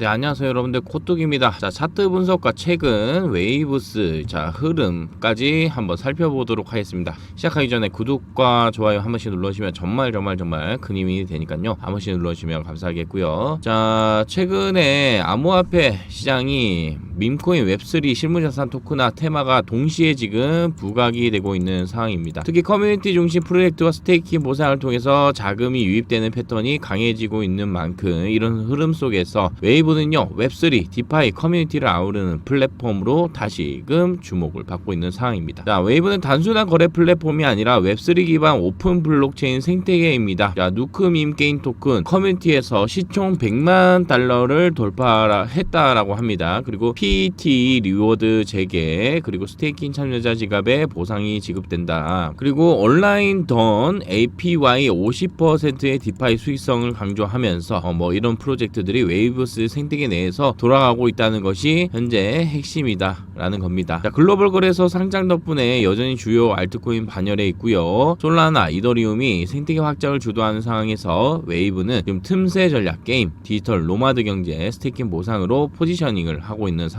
네, 안녕하세요 여러분들 코뚝입니다. 자, 차트 분석과 최근 웨이브스 자 흐름까지 한번 살펴보도록 하겠습니다. 시작하기 전에 구독과 좋아요 한 번씩 눌러 주시면 정말 정말 정말 큰 힘이 되니까요. 한 번씩 눌러 주시면 감사하겠고요. 자, 최근에 암호화폐 시장이 밈코인 웹3 실무자산 토크나 테마가 동시에 지금 부각이 되고 있는 상황입니다. 특히 커뮤니티 중심 프로젝트와 스테이킹 보상을 통해서 자금이 유입되는 패턴이 강해지고 있는 만큼 이런 흐름 속에서 웨이브는요 웹3 디파이 커뮤니티를 아우르는 플랫폼으로 다시금 주목을 받고 있는 상황입니다. 자 웨이브는 단순한 거래 플랫폼이 아니라 웹3 기반 오픈 블록체인 생태계입니다. 자 누크 밈 게임 토큰 커뮤니티에서 시총 100만 달러를 돌파했다라고 합니다. 그리고 PT 리워드 재개 그리고 스테이킹 참여자 지갑에 보상이 지급된다. 그리고 온라인 던 APY 50%의 디파이 수익성을 강조하면서 어, 뭐 이런 프로젝트들이 웨이브스 생태계 내에서 돌아가고 있다는 것이 현재 핵심이다라는 겁니다. 자, 글로벌 거래소 상장 덕분에 여전히 주요 알트코인 반열에 있고요. 솔라나, 이더리움이 생태계 확장을 주도하는 상황에서 웨이브는 지금 틈새 전략 게임, 디지털 로마드 경제, 스테이킹 보상으로 포지셔닝을 하고 있는 상황입니다.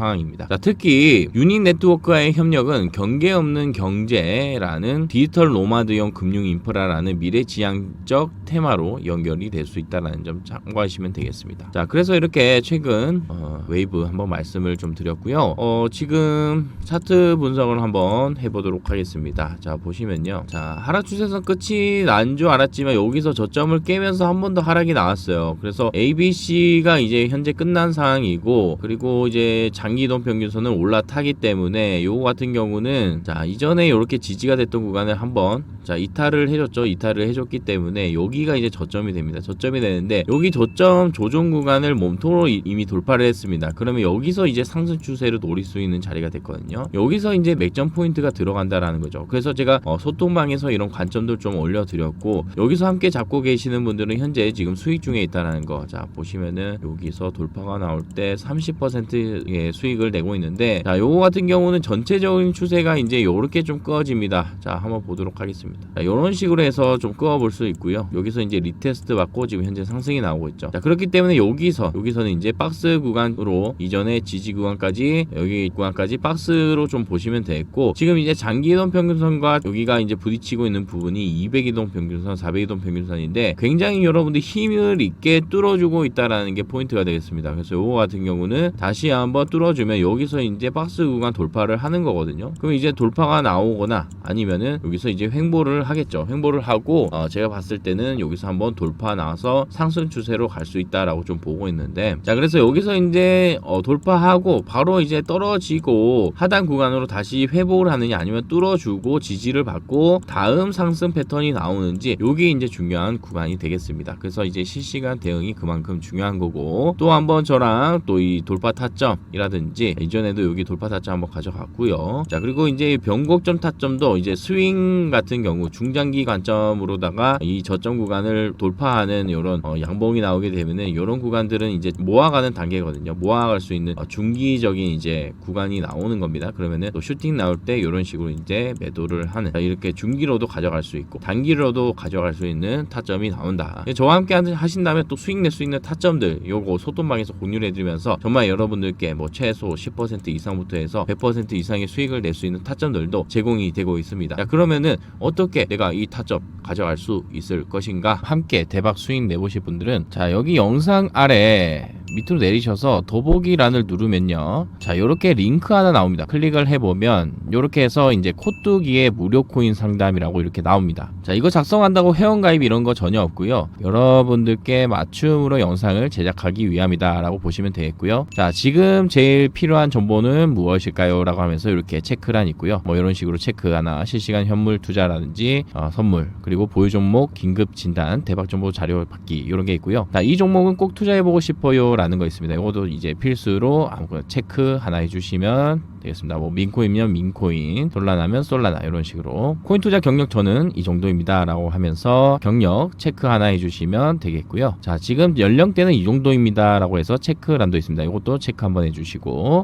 자, 특히 유닛 네트워크와의 협력은 경계 없는 경제라는 디지털 노마드형 금융 인프라라는 미래지향적 테마로 연결이 될 수 있다는 점 참고하시면 되겠습니다. 자, 그래서 이렇게 최근 어, 웨이브 한번 말씀을 좀 드렸고요. 어, 지금 차트 분석을 한번 해보도록 하겠습니다. 자, 보시면요. 자, 하락 추세선 끝이 난 줄 알았지만 여기서 저점을 깨면서 한 번 더 하락이 나왔어요. 그래서 ABC가 이제 현재 끝난 상황이고 그리고 이제 장기 이동 평균선은 올라타기 때문에 요거 같은 경우는 자 이전에 이렇게 지지가 됐던 구간을 한번 자 이탈을 해줬죠. 이탈을 해줬기 때문에 여기가 이제 저점이 됩니다. 저점이 되는데 여기 저점 조정 구간을 몸통으로 이- 이미 돌파를 했습니다. 그러면 여기서 이제 상승 추세를 노릴 수 있는 자리가 됐거든요. 여기서 이제 맥점 포인트가 들어간다라는 거죠. 그래서 제가 어, 소통방에서 이런 관점들 좀 올려드렸고 여기서 함께 잡고 계시는 분들은 현재 지금 수익 중에 있다라는 거자 보시면은 여기서 돌파가 나올 때 30%의 수익을 내고 있는데 자 요거 같은 경우는 전체적인 추세가 이제 요렇게 좀 끄어집니다. 자 한번 보도록 하겠습니다. 자 요런 식으로 해서 좀 끄어 볼 수 있고요. 여기서 이제 리테스트 받고 지금 현재 상승이 나오고 있죠. 자 그렇기 때문에 여기서 여기서는 이제 박스 구간으로 이전에 지지 구간까지 여기 구간까지 박스로 좀 보시면 되겠고 지금 이제 장기 이동 평균선과 여기가 이제 부딪히고 있는 부분이 200이동 평균선 400이동 평균선인데 굉장히 여러분들 힘을 있게 뚫어주고 있다라는 게 포인트가 되겠습니다. 그래서 요거 같은 경우는 다시 한번 뚫어 주면 여기서 이제 박스 구간 돌파를 하는 거거든요. 그럼 이제 돌파가 나오거나 아니면은 여기서 이제 횡보를 하겠죠. 횡보를 하고 어, 제가 봤을 때는 여기서 한번 돌파 나와서 상승 추세로 갈 수 있다라고 좀 보고 있는데 자 그래서 여기서 이제 어, 돌파하고 바로 이제 떨어지고 하단 구간으로 다시 회복을 하느냐 아니면 뚫어주고 지지를 받고 다음 상승 패턴이 나오는지 여기 이제 중요한 구간이 되겠습니다. 그래서 이제 실시간 대응이 그만큼 중요한 거고 또 한번 저랑 또 이 돌파 타점이라 든지 이전에도 여기 돌파 타점 한번 가져갔고요. 자 그리고 이제 변곡점 타점도 이제 스윙 같은 경우 중장기 관점으로다가 이 저점 구간을 돌파하는 이런 어, 양봉이 나오게 되면은 이런 구간들은 이제 모아가는 단계거든요. 모아갈 수 있는 어, 중기적인 이제 구간이 나오는 겁니다. 그러면은 또 슈팅 나올 때 이런 식으로 이제 매도를 하는 자, 이렇게 중기로도 가져갈 수 있고 단기로도 가져갈 수 있는 타점이 나온다. 저와 함께 하신다면 또 수익 낼 수 있는 타점들 요거 소통방에서 공유해드리면서 정말 여러분들께 뭐 최소 10% 이상부터 해서 100% 이상의 수익을 낼 수 있는 타점들도 제공이 되고 있습니다. 자, 그러면은 어떻게 내가 이 타점 가져갈 수 있을 것인가? 함께 대박 수익 내보실 분들은 자 여기 영상 아래 밑으로 내리셔서 더보기란을 누르면요. 자, 요렇게 링크 하나 나옵니다. 클릭을 해보면 요렇게 해서 이제 코뚜기의 무료 코인 상담이라고 이렇게 나옵니다. 자, 이거 작성한다고 회원가입 이런 거 전혀 없고요. 여러분들께 맞춤으로 영상을 제작하기 위함이다라고 보시면 되겠고요. 자, 지금 제일 필요한 정보는 무엇일까요? 라고 하면서 이렇게 체크란 있고요. 뭐 이런 식으로 체크 하나, 실시간 현물 투자라든지 어, 선물, 그리고 보유 종목, 긴급 진단, 대박 정보 자료 받기 이런 게 있고요. 자, 이 종목은 꼭 투자해보고 싶어요. 라는 거 있습니다. 이것도 이제 필수로 아무거나 체크 하나 해주시면 되겠습니다. 뭐 민코인이면 민코인, 솔라나면 솔라나 이런 식으로 코인 투자 경력 저는 이 정도입니다라고 하면서 경력 체크 하나 해주시면 되겠고요. 자 지금 연령대는 이 정도입니다라고 해서 체크란도 있습니다. 이것도 체크 한번 해주시고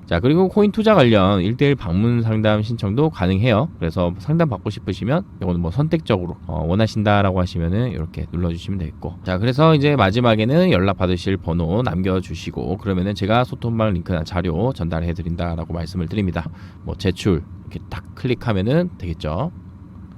자 그리고 코인 투자 관련 1대1 방문 상담 신청도 가능해요. 그래서 상담 받고 싶으시면 이거는 뭐 선택적으로 어, 원하신다라고 하시면은 이렇게 눌러주시면 되겠고 자 그래서 이제 마지막에는 연락 받으실 번호 남겨 주시고 그러면은 제가 소통방 링크나 자료 전달해 드린다라고 말씀을 드립니다. 뭐 제출 이렇게 딱 클릭하면은 되겠죠.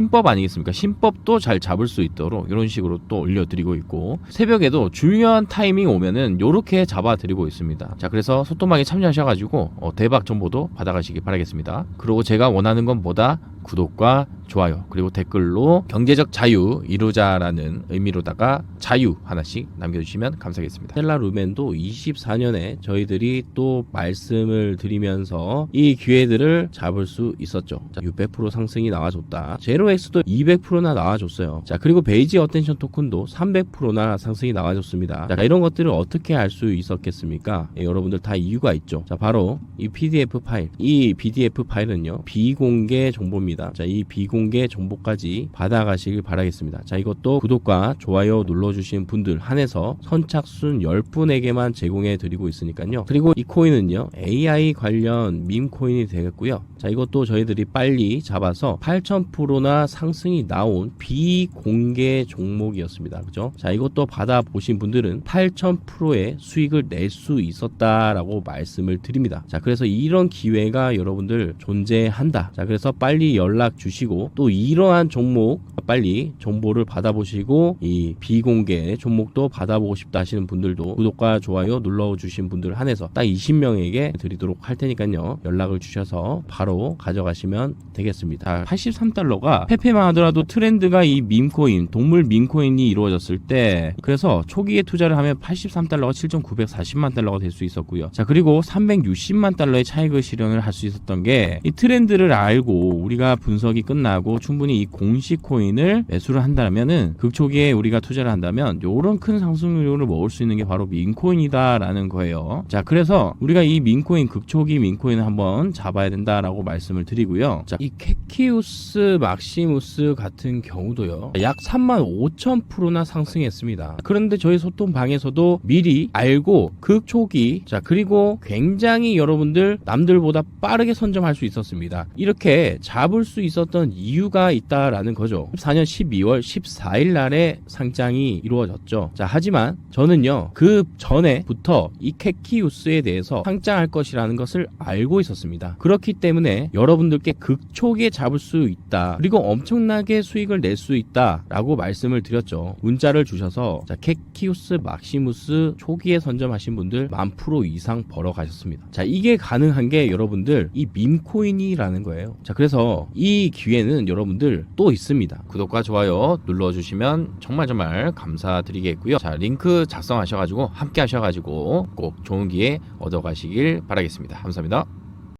신법 아니겠습니까? 신법도 잘 잡을 수 있도록 이런 식으로 또 올려드리고 있고 새벽에도 중요한 타이밍 오면은 이렇게 잡아드리고 있습니다. 자 그래서 소통방에 참여하셔가지고 어, 대박 정보도 받아가시기 바라겠습니다. 그리고 제가 원하는 건 뭐다? 구독과 좋아요 그리고 댓글로 경제적 자유 이루자라는 의미로다가 자유 하나씩 남겨주시면 감사하겠습니다. 셀라 루멘도 24년에 저희들이 또 말씀을 드리면서 이 기회들을 잡을 수 있었죠. 자, 600% 상승이 나와줬다. 제로 엑스도 200%나 나와줬어요. 자 그리고 베이지 어텐션 토큰도 300%나 상승이 나와줬습니다. 자 이런 것들을 어떻게 알 수 있었겠습니까? 예, 여러분들 다 이유가 있죠. 자 바로 이 PDF 파일, 이 PDF 파일은요 비공개 정보입니다. 자이 비공개 정보까지 받아가시길 바라겠습니다. 자 이것도 구독과 좋아요 눌러주신 분들 한해서 선착순 10분에게만 제공해 드리고 있으니까요. 그리고 이 코인은요 AI 관련 밈 코인이 되겠고요. 자 이것도 저희들이 빨리 잡아서 8,000%나 상승이 나온 비공개 종목이었습니다. 그죠? 자 이것도 받아 보신 분들은 8,000%의 수익을 낼 수 있었다라고 말씀을 드립니다. 자 그래서 이런 기회가 여러분들 존재한다. 자 그래서 빨리 연락 주시고 또 이러한 종목 빨리 정보를 받아보시고 이 비공개 종목도 받아보고 싶다 하시는 분들도 구독과 좋아요 눌러주신 분들 한해서 딱 20명에게 드리도록 할 테니까요 연락을 주셔서 바로 가져가시면 되겠습니다 83달러가 페페만 하더라도 트렌드가 이 밈코인 동물 밈코인이 이루어졌을 때 그래서 초기에 투자를 하면 83달러가 7,940만 달러가 될 수 있었고요 자 그리고 360만 달러의 차익을 실현을 할 수 있었던 게 이 트렌드를 알고 우리가 분석이 끝나고 충분히 이 공식 코인을 매수를 한다면은 극초기에 우리가 투자를 한다면 요런 큰 상승률을 먹을 수 있는 게 바로 민코인이다라는 거예요. 자, 그래서 우리가 이 민코인 극초기 민코인을 한번 잡아야 된다라고 말씀을 드리고요. 자, 이 캐키우스 막시 무스 같은 경우도요. 약 3만 5천 프로나 상승했습니다. 그런데 저희 소통 방에서도 미리 알고 극초기 자, 그리고 굉장히 여러분들 남들보다 빠르게 선점할 수 있었습니다. 이렇게 잡을 수 있었던 이유가 있다라는 거죠. 14년 12월 14일 날에 상장이 이루어졌죠. 자, 하지만 저는요, 그 전에부터 이 캐키우스에 대해서 상장할 것이라는 것을 알고 있었습니다. 그렇기 때문에 여러분들께 극초기에 잡을 수 있다. 그리고 엄청나게 수익을 낼 수 있다라고 말씀을 드렸죠. 문자를 주셔서 자, 캐키우스 막시무스 초기에 선점하신 분들 만 프로 이상 벌어 가셨습니다. 자, 이게 가능한 게 여러분들 이 밈코인이라는 거예요. 자, 그래서 이 기회는 여러분들 또 있습니다. 구독과 좋아요 눌러 주시면 정말 정말 감사드리겠고요. 자, 링크 작성하셔 가지고 함께 하셔 가지고 꼭 좋은 기회 얻어 가시길 바라겠습니다. 감사합니다.